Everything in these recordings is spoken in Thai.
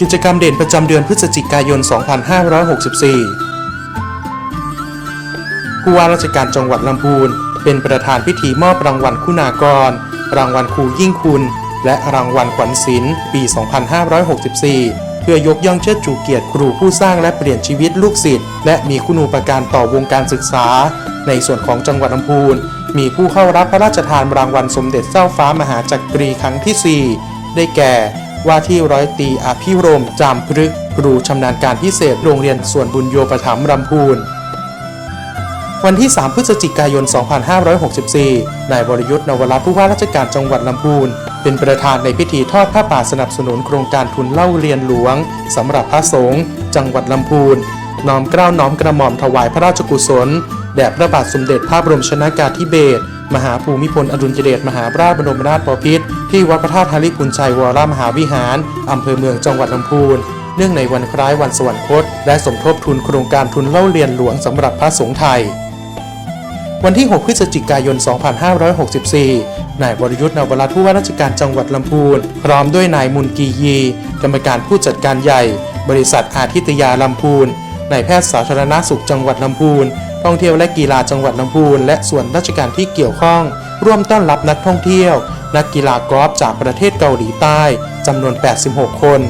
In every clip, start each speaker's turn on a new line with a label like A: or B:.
A: กิจกรรมเด่นประจำเดือนพฤศจิกายน 2564 ผู้ว่าราชการจังหวัดลำพูน เป็นประธานพิธีมอบรางวัลคุณากร รางวัลครูยิ่งคุณ และรางวัลขวัญศิลป์ปี 2564 เพื่อยกย่องเชิดชูเกียรติครูผู้สร้างและเปลี่ยนชีวิตลูกศิษย์และมีคุณูปการต่อวงการศึกษา ในส่วนของจังหวัดลำพูน มีผู้เข้ารับพระราชทานรางวัลสมเด็จเจ้าฟ้ามหาจักรีครั้งที่ 4 ได้แก่ ว่าที่ร้อยตีอภิรมจามพฤกครูชำนาญการพิเศษโรงเรียนส่วนบุญโยประถมภ์ลำพูน วันที่ 3 พฤศจิกายน 2564 นายวรยุทธ์นวรัตน์ผู้ว่าราชการจังหวัดลำพูน เป็นประธานในพิธีทอดผ้าป่าสนับสนุนโครงการทุนเล่าเรียนหลวงสำหรับพระสงฆ์จังหวัดลำพูน น้อมเกล้าน้อมกระหม่อมถวายพระราชกุศลแด่พระบาทสมเด็จพระบรมชนากาธิเบศร มหาภูมิพลอดุลยเดชมหาราชบรมนาถบพิตรที่วัดพระธาตุฮาริพุนชัยวรมหาวิหาร อำเภอเมืองจังหวัดลำพูน เนื่องในวันคล้ายวันสวรรคต และสมทบทุนโครงการทุนเล่าเรียนหลวงสำหรับพระสงฆ์ไทย วันที่ 6 พฤศจิกายน 2564 นายวรยุทธ์นวรัตผู้ว่าราชการจังหวัดลำพูน พร้อมด้วยนายมุนกียี กรรมการผู้จัดการใหญ่ บริษัทอาทิตยาลำพูน นายแพทย์สาธารณสุขจังหวัดลำพูน ท่องเที่ยวและกีฬาจังหวัดลำพูน และส่วนราชการที่เกี่ยวข้อง ร่วมต้อนรับนักท่องเที่ยว นักกีฬากอล์ฟจากประเทศเกาหลีใต้จำนวน 86 คน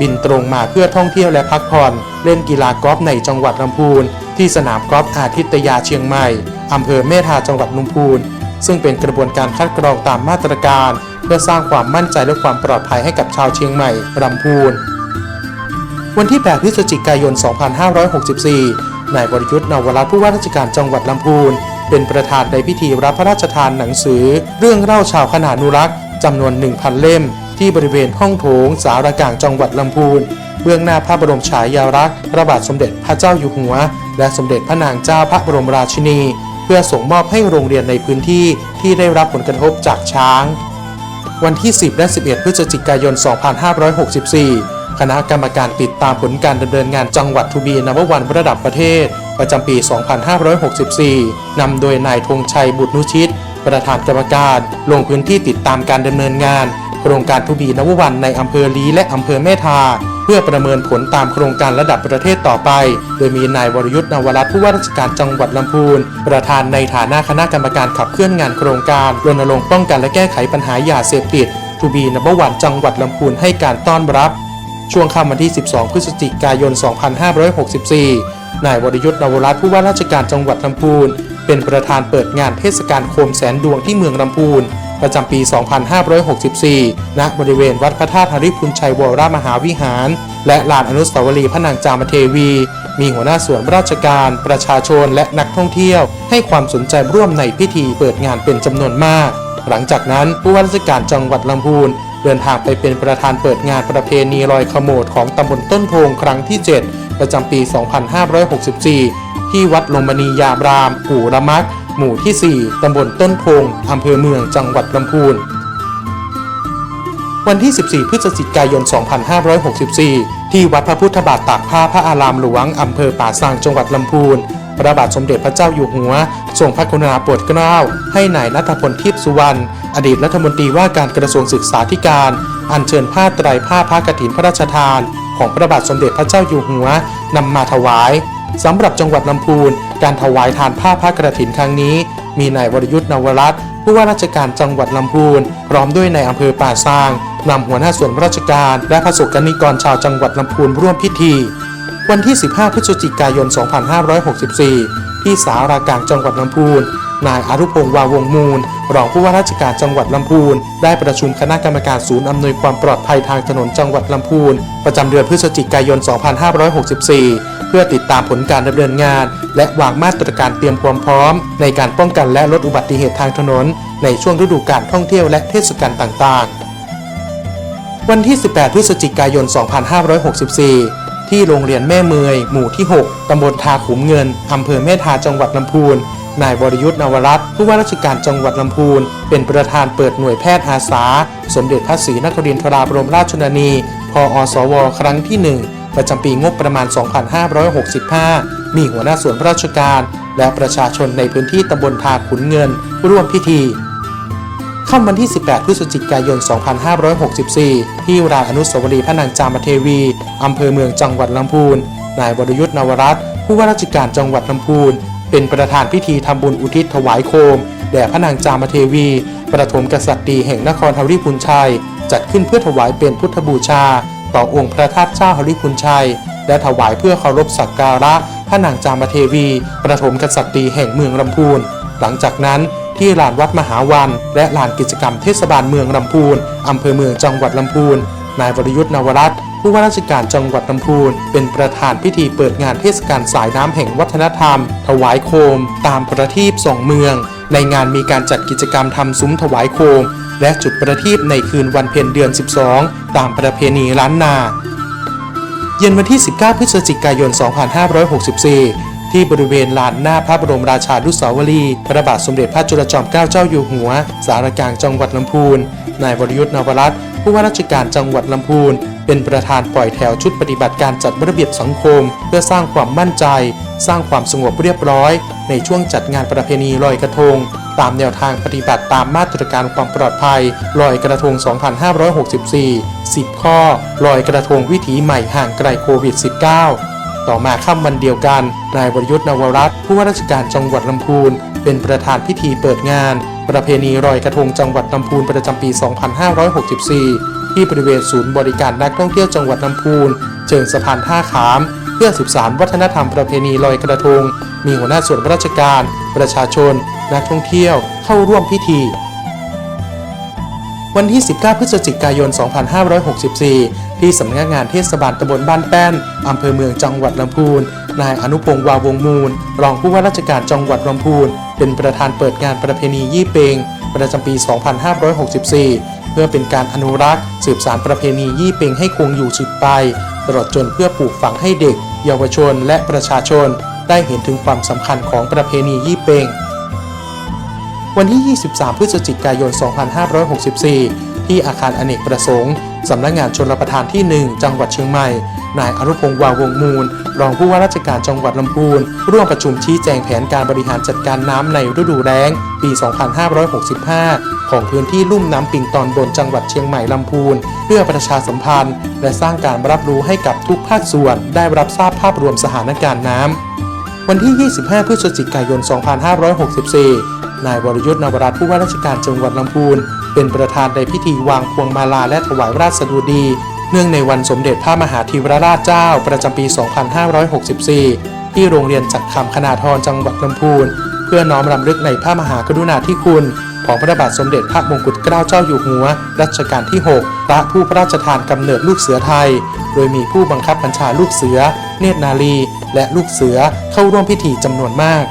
A: บินตรงมาเพื่อท่องเที่ยวและพักผ่อน เล่นกีฬากอล์ฟในจังหวัดลำพูน ที่สนามกอล์ฟอาทิตยาเชียงใหม่อำเภอเมธาจังหวัดลำพูน ซึ่งเป็นกระบวนการคัดกรองตามมาตรการ เพื่อสร้างความมั่นใจและความปลอดภัยให้กับชาวเชียงใหม่ลำพูน วันที่ 8 พฤศจิกายน 2564 นายวรยุทธ์นวรัตน์ผู้ว่าราชการจังหวัดลำพูน เป็นประธานในพิธีรับพระราชทานหนังสือ เรื่องเล่าชาวขนานุรักษ์จำนวน 1,000 เล่ม ที่บริเวณห้องโถง สารกลางจังหวัดลำพูน เบื้องหน้าพระบรมฉายาลักษณ์พระบาทสมเด็จพระเจ้าอยู่หัว และสมเด็จพระนางเจ้าพระบรมราชินี เพื่อส่งมอบให้โรงเรียนในพื้นที่ที่ได้รับผลกระทบจากช้าง วันที่ 10 และ 11 พฤศจิกายน 2564 คณะกรรมการติดตามผลการดำเนินงานจังหวัดทูบีนับวันระดับประเทศ ประจำปี 2564 นำโดยนายธงชัยบุตรนุชิต ประธานกรรมการลงพื้นที่ติดตามการดำเนินงาน โครงการทูบีนววันในอำเภอลีและอำเภอแม่ทา เพื่อประเมินผลตามโครงการระดับประเทศต่อไป โดยมีนายวรยุทธ์นวรัตน์ผู้ว่าราชการจังหวัดลำพูน ประธานในฐานะคณะกรรมการขับเคลื่อนงานโครงการรณรงค์ป้องกันและแก้ไขปัญหายาเสพติดทูบีนับวันจังหวัดลำพูนให้การต้อนรับ ช่วงค่ำวันที่ 12 พฤศจิกายน 2564 นายวรยุทธ์นวรัตน์ผู้ว่าราชการจังหวัดลำพูน เป็นประธานเปิดงานเทศกาลโคมแสนดวงที่เมืองลำพูน ประจำปี 2564 ณ บริเวณวัดพระธาตุหริพุนชัยวรมหาวิหาร และลานอนุสาวรีย์พระนางจามเทวี มีหัวหน้าส่วนราชการ ประชาชนและนักท่องเที่ยว ให้ความสนใจร่วมในพิธีเปิดงานเป็นจำนวนมาก หลังจากนั้นผู้ว่าราชการจังหวัดลำพูน เดินทางไปเป็นประธานเปิดงานประเพณีลอยขโมดของตำบลต้นโพงครั้งที่ 7 ประจำปี 2564 ที่วัดลงมณียามรามปู่ระมัก หมู่ที่ 4 ตำบลต้นโพงอำเภอเมืองจังหวัดลำพูน วันที่ 14 พฤศจิกายน 2564 ที่วัดพระพุทธบาทตากผ้าพระอารามหลวงอำเภอป่าซางจังหวัดลำพูน พระบาทสมเด็จพระเจ้าอยู่หัวทรงพระกรุณาโปรดเกล้า ให้นายนัทพลทิพย์สุวรรณอดีตรัฐมนตรีว่าการกระทรวงศึกษาธิการ อัญเชิญผ้าไตรผ้าพระกฐินพระราชทาน ของพระบาทสมเด็จพระเจ้าอยู่หัวนำมาถวายสำหรับจังหวัดลำพูน การถวายทานผ้าพระกระถินครั้งนี้ มีนายวรยุทธ์นวรัตน์ผู้ว่าราชการจังหวัดลำพูน พร้อมด้วยในายอำเภอป่าซางนำหัวหน้าส่วนราชการ และประสบกนิกรชาวจังหวัดลำพูนร่วมพิธี วันที่ 15 พฤศจิกายน 2564 ที่สารากลางจังหวัดลำพูน นายอารุพงษ์วาวงมูล รองผู้ว่าราชการจังหวัดลำพูน ได้ประชุมคณะกรรมการศูนย์อำนวยความปลอดภัยทางถนนจังหวัดลำพูน ประจำเดือนพฤศจิกายน 2564 เพื่อติดตามผลการดำเนินงาน และวางมาตรการเตรียมความพร้อม ในการป้องกันและลดอุบัติเหตุทางถนน ในช่วงฤดูการท่องเที่ยวและเทศกาลต่างๆ วันที่ 18 พฤศจิกายน 2564 ที่โรงเรียนแม่เมย หมู่ที่ 6 ตำบลทาขุมเงิน อำเภอแม่ทาจังหวัดลำพูน นายวรยุทธ์นวรัตน์ผู้ว่าราชการจังหวัดลำพูน เป็นประธานเปิดหน่วยแพทย์อาสา สมเด็จพระศรีนครินทราบรมราชชนนี พอสว ครั้งที่ 1 ประจำปีงบประมาณ 2565 มีหัวหน้าส่วนราชการ และประชาชนในพื้นที่ตำบลทาขุนเงิน ร่วมพิธีค่ำวันที่ 18 พฤศจิกายน 2564 ที่ราอนุสาวรีย์พระนางจามเทวี อำเภอเมืองจังหวัดลำพูน นายวรยุทธ์นวรัตน์ผู้ว่าราชการจังหวัดลำพูน เป็นประธานพิธีทำบุญอุทิศถวายโคม แด่พระนางจามเทวี ประถมกษัตริย์ดีแห่งนครฮาริพุนชัย จัดขึ้นเพื่อถวายเป็นพุทธบูชา ต่อองค์พระธาตุเจ้าฮาริพุนชัย และถวายเพื่อเคารพสักการะพระนางจามเทวี ประถมกษัตริย์ดีแห่งเมืองลำพูน หลังจากนั้นที่ลานวัดมหาวัน และลานกิจกรรมเทศบาลเมืองลำพูน อำเภอเมืองจังหวัดลำพูน นายวรยุทธ์นวรัตน์ ผู้ว่าราชการจังหวัดลำพูน เป็นประธานพิธีเปิดงานเทศกาลสายน้ำแห่งวัฒนธรรม ถวายโคม ตามประทีปสองเมือง ในงานมีการจัดกิจกรรมทำซุ้มถวายโคม และจุดประทีปในคืนวันเพ็ญเดือน 12 ตามประเพณีล้านนาเย็นวันที่ 19 พฤศจิกายน 2564ที่บริเวณลานหน้าพระบรมราชานุสาวรีย์พระบาทสมเด็จพระจุลจอมเกล้าเจ้าอยู่หัว สารกลางจังหวัดลำพูน นายวรยุทธ์นวรัตน์ผู้ว่าราชการจังหวัดลำพูน เป็นประธานปล่อยแถวชุดปฏิบัติการจัดระเบียบสังคม เพื่อสร้างความมั่นใจ สร้างความสงบเรียบร้อย ในช่วงจัดงานประเพณีลอยกระทง ตามแนวทางปฏิบัติตามมาตรการความปลอดภัยลอยกระทง 2564 10 ข้อลอยกระทงวิถีใหม่ห่างไกลโควิด -19 ต่อมาค่ำวันเดียวกันนายวรยุทธ์นวรัตน์ผู้ว่าราชการจังหวัดลำพูนเป็นประธานพิธีเปิดงาน ประเพณีลอยกระทงจังหวัดลำพูนประจำปี 2564 ที่บริเวณศูนย์บริการนักท่องเที่ยวจังหวัดลำพูนเชิงสะพานท่าขาม เพื่อสืบสานวัฒนธรรมประเพณีลอยกระทง มีหัวหน้าส่วนราชการ ประชาชน นักท่องเที่ยวเข้าร่วมพิธีวันที่ 19 พฤศจิกายน 2564 ที่สำนักงานเทศบาลตำบลบ้านแป้น อำเภอเมืองจังหวัดลำพูน นายอนุพงศ์วาวงมูล รองผู้ว่าราชการจังหวัดลำพูน เป็นประธานเปิดงานประเพณียี่เปง ประจำปี 2564 พื่อเป็นการอนุรักษ์ สืบสานประเพณียี่เปงให้คงอยู่สืบไป ตลอดจนเพื่อปลูกฝังให้เด็ก เยาวชนและประชาชน ได้เห็นถึงความสำคัญของประเพณียี่เปงวันที่ 23 พฤศจิกายน 2564 ที่อาคารอเนกประสงค์ สำนักงานชนรับประทานที่ 1 จังหวัดเชียงใหม่ นายอนุพงศ์วาวงมูล รองผู้ว่าราชการจังหวัดลำพูน ร่วมประชุมชี้แจงแผนการบริหารจัดการน้ำในฤดูแล้ง ปี 2565 ของพื้นที่ลุ่มน้ำปิงตอนบนจังหวัดเชียงใหม่ลำพูน เพื่อประชาสัมพันธ์ และสร้างการรับรู้ให้กับทุกภาคส่วน ได้รับทราบภาพรวมสถานการณ์น้ำวันที่ 25 พฤศจิกายน 2564 นายวรยุทธ์นวรัตน์ผู้ว่าราชการจังหวัดลำพูน เป็นประธานในพิธีวางพวงมาลาและถวายราชดุดี เนื่องในวันสมเด็จพระมหาธีวรราชเจ้าประจำปี 2564 ที่โรงเรียนจัดคำคณาธรจังหวัดลำพูน เพื่อน้อมรำลึกในพระมหากรุณาธิคุณ ของพระบาทสมเด็จพระมงกุฎเกล้าเจ้าอยู่หัว รัชกาลที่ 6 พระผู้พระราชทานกำเนิดลูกเสือไทย โดยมีผู้บังคับบัญชาลูกเสือ เนตรนารีและลูกเสือเข้าร่วมพิธีจำนวนมาก